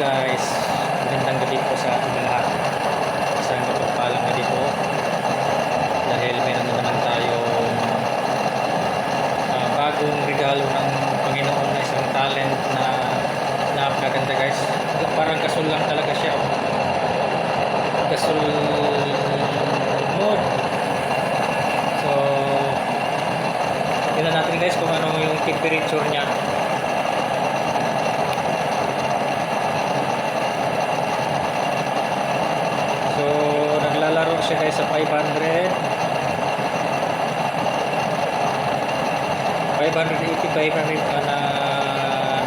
guys, magandang gabi po sa ating lahat. Isang mapagpalang gabi po. Dahil meron na naman tayong ah, bagong regalo ng Panginoon na isang talent na napakaganda guys. Parang kasul lang talaga siya. oh. Kasul mode. So, tingnan natin guys kung ano yung temperature niya. So, naglalaro siya guys sa 500. 580, 500 ah, na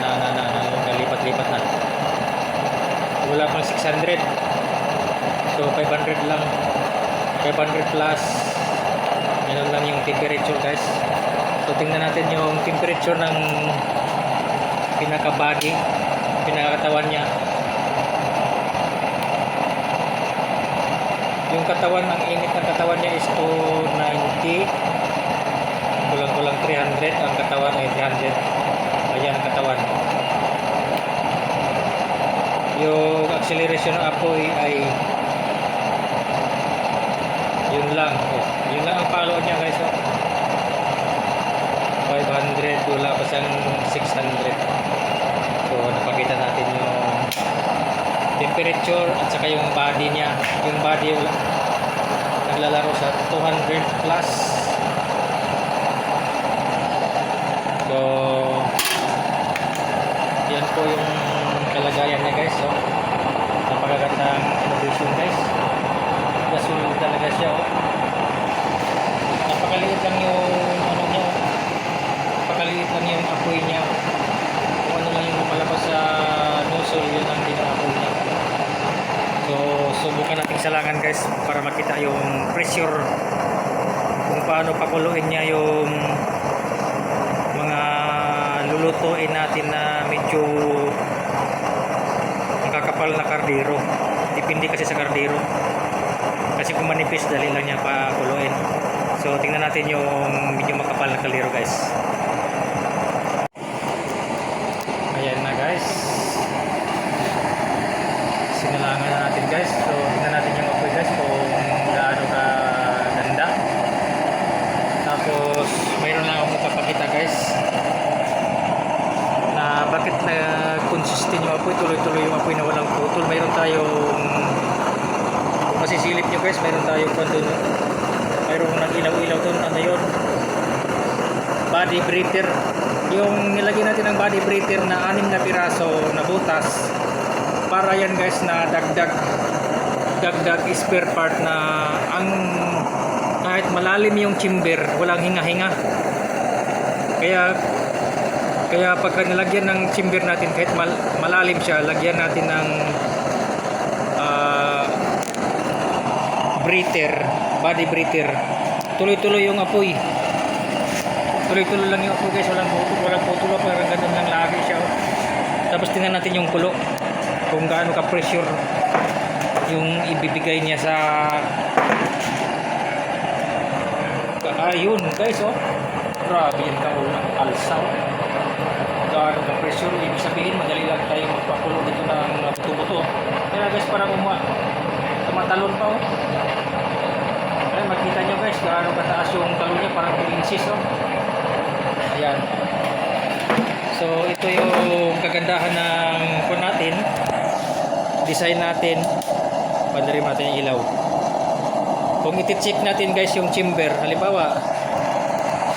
na na na, na nalipat-lipat na. Wala pang 600. So, 500 lang. 500 plus. Ganun lang yung temperature guys. So, tingnan natin yung temperature ng pinaka-body, pinakatawan niya. Yung katawan, ang init ng katawan niya is 290. Kulang-kulang 300. Ang katawan ay 300. Ayan ang katawan. Yung acceleration ng apoy ay yun lang. Oh, yun lang ang follow niya guys. Oh. 500. Wala pa siyang 600. So, napakita natin yung temperature at saka yung body niya. Yung body naglalaro sa 200 plus. So yan po yung kalagayan niya guys so napakagandang innovation guys. Gasolin talaga siya oh. napakaliit lang yung ano niya oh. napakaliit lang yung apoy niya kung ano lang yung lumalabas sa nozzle yun ang dinaapoy niya So, subukan natin salangan guys para makita yung pressure kung paano pakuluin niya yung mga lulutuin natin na medyo nakakapal na kardero. Depende kasi sa kardero. Kasi kung manipis, dali lang niya pakuluin. So, tingnan natin yung medyo makapal na kaldero guys. Ayan na guys sinalangan na natin guys. So tingnan natin yung apoy guys kung gaano ka ganda tapos mayroon lang akong papakita guys na bakit na consistent yung apoy? Tuloy-tuloy yung apoy na walang putol. Mayroon tayong kung masisilip nyo guys. Mayroon tayong kung doon mayroong nag-ilaw-ilaw doon ano yun? Body breather. Yung nilagay natin ng body breather na anim na piraso na butas para yan guys na dagdag dagdag spare part na ang kahit malalim yung chamber walang hinga-hinga. Kaya kaya pagka nilagyan ng chamber natin kahit mal, malalim siya lagyan natin ng ah, breather body breather. Tuloy-tuloy yung apoy. Tuloy-tuloy lang yung apoy guys. Walang puto walang puto parang ganun lang lagi siya oh. tapos tingnan natin yung kulo kung gaano ka pressure yung ibibigay niya sa ayun guys oh. Grabe yan ka alsa oh. gaano ka pressure ibig sabihin madali lang tayo magpakulo dito ng buto-buto kaya guys parang umuha tumatalon pa oh. Kaya makita nyo guys gaano kataas yung talon niya parang 2 inches oh. Ayan. So ito yung kagandahan ng design natin pandarin natin yung ilaw. Kung iti-check natin guys yung chamber halimbawa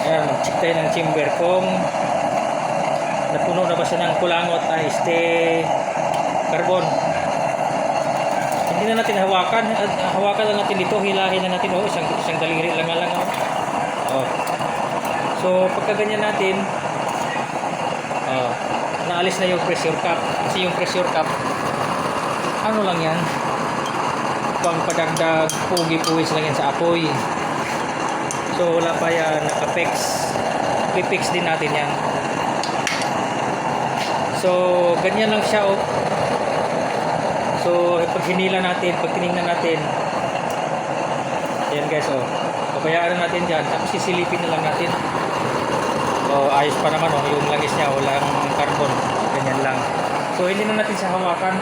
ayan mag-check tayo ng chamber. Kung napuno na ba siya ng kulangot ay este carbon. Hindi na natin hawakan hawakan lang natin dito hilahin na natin. Oh isang, isang daliri lang lang oh. oh. so pagka ganyan natin oh, naalis na yung pressure cap. Kasi yung pressure cap ano lang yan? Pang padagdag pugi-puwis lang yan sa apoy. So wala pa yan. Nakapix pipix din natin yan. So ganyan lang siya oh. so pag hinila natin pag tinignan natin yan guys oh. Pabayaan natin dyan. Tapos sisilipin na lang natin. Oh ayos pa naman oh. Yung langis niya walang carbon ganyan lang. So hindi na natin siya hawakan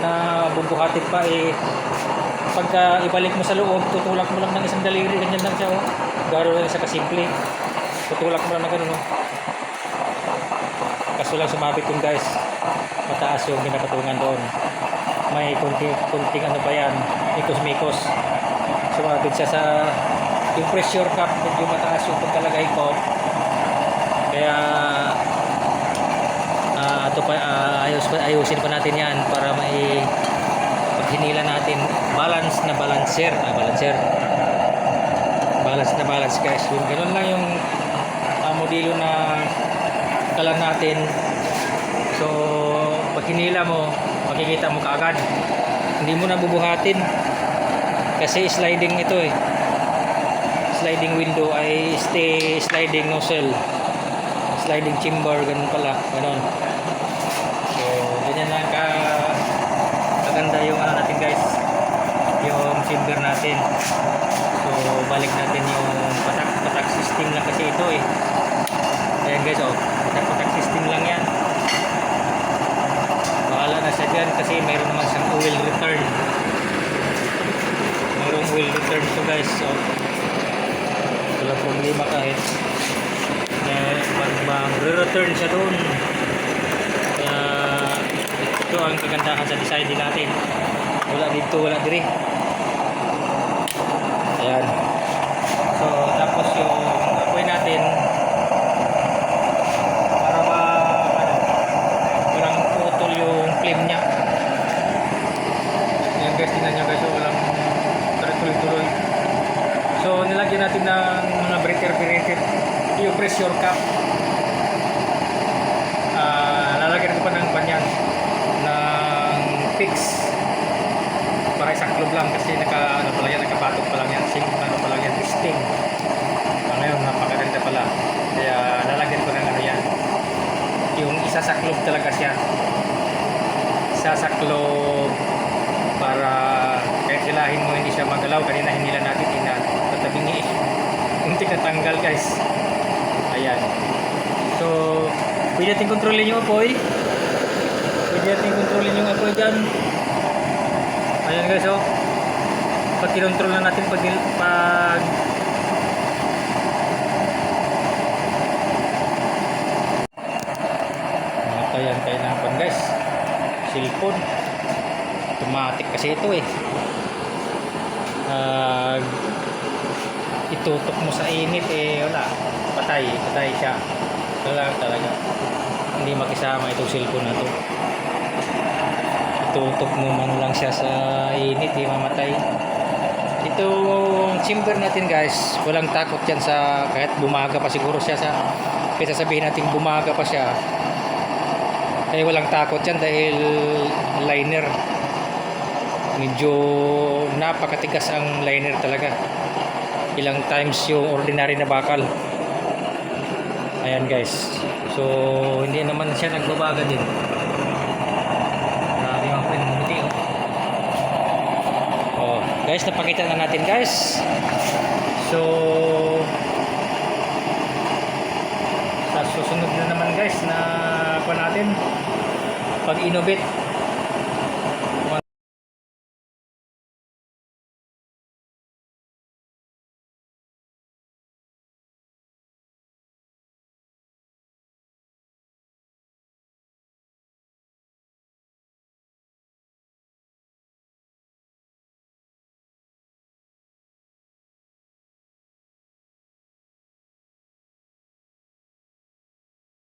na bubuhatin pa eh pagka ibalik mo sa loob, tutulak mo lang ng isang daliri, ganyan lang siya oh. Garo lang siya kasimple. Tutulak mo lang na ganun oh. Kaso lang sumabit yun guys. Mataas yung pinapatungan doon. May kunti, kunting ano pa yan, mikos-mikos. Sumabit siya sa yung pressure cap, medyo mataas yung pagkalagay ko. Kaya ah ito pa ah, ayos pa ayusin pa natin 'yan para mai pag hinila natin balance na balancer, ah, balancer. Balance na balance guys. Yung ganun lang yung ah, modelo na kalan natin. So, pag hinila mo, makikita mo kaagad. Hindi mo na bubuhatin. Kasi sliding ito eh. Sliding window ay stay sliding nozzle. Sliding chamber, ganun pala. Ganun. Ganyan lang ka kaganda yung ano natin guys. Yung chamber natin. So, balik natin yung patak, patak system lang kasi ito eh. Ayan guys, oh. Patak-patak system lang yan. Bahala na siya dyan kasi mayroon naman siyang oil return. Mayroong oil return to guys. So, wala problema kahit eh, pag mag-return siya doon. Ito ang kagandahan sa design natin. Wala dito, wala diri. Ayan. So, tapos yung apoy natin para ma ano, walang putol yung flame niya. Yan guys, tingnan nyo guys, so, walang tuloy-tuloy. So, nilagyan natin ng mga breaker-breaker yung pressure cap. Ah, lalagyan ko pa ng panyan ng fix para isang club lang kasi naka ano pala yan nakabatok pa lang yan sing ano pa lang yan testing ah, ngayon napakaganda pala kaya lalagyan ko ng ano yan yung isa sa club talaga siya. Isa sa club para kahit mo hindi siya magalaw. Kanina hinila natin ina tatabingi untik na tanggal guys. Ayan. So pwede natin kontrolin yung apoy. Pwede natin kontrolin yung apoy dyan. Ayan guys oh. Pag kinontrol na natin pag, pag Matayan kayo na pan guys. Cellphone. Automatic kasi ito eh. Pag itutok mo sa init eh wala. Patay. Patay siya. Wala talaga. Hindi makisama itong cellphone na to tutok mo man lang siya sa init, eh, mamatay. Itong chamber natin guys, walang takot yan sa kahit bumaga pa siguro siya sa kaya sabihin natin bumaga pa siya eh walang takot yan dahil liner. Medyo napakatigas ang liner talaga. Ilang times yung ordinary na bakal. Ayan guys. So hindi naman siya nagbabaga din. Grabe friend, buti oh. Oh, guys, napakita na natin guys. So, sa susunod na naman guys na pa natin pag innovate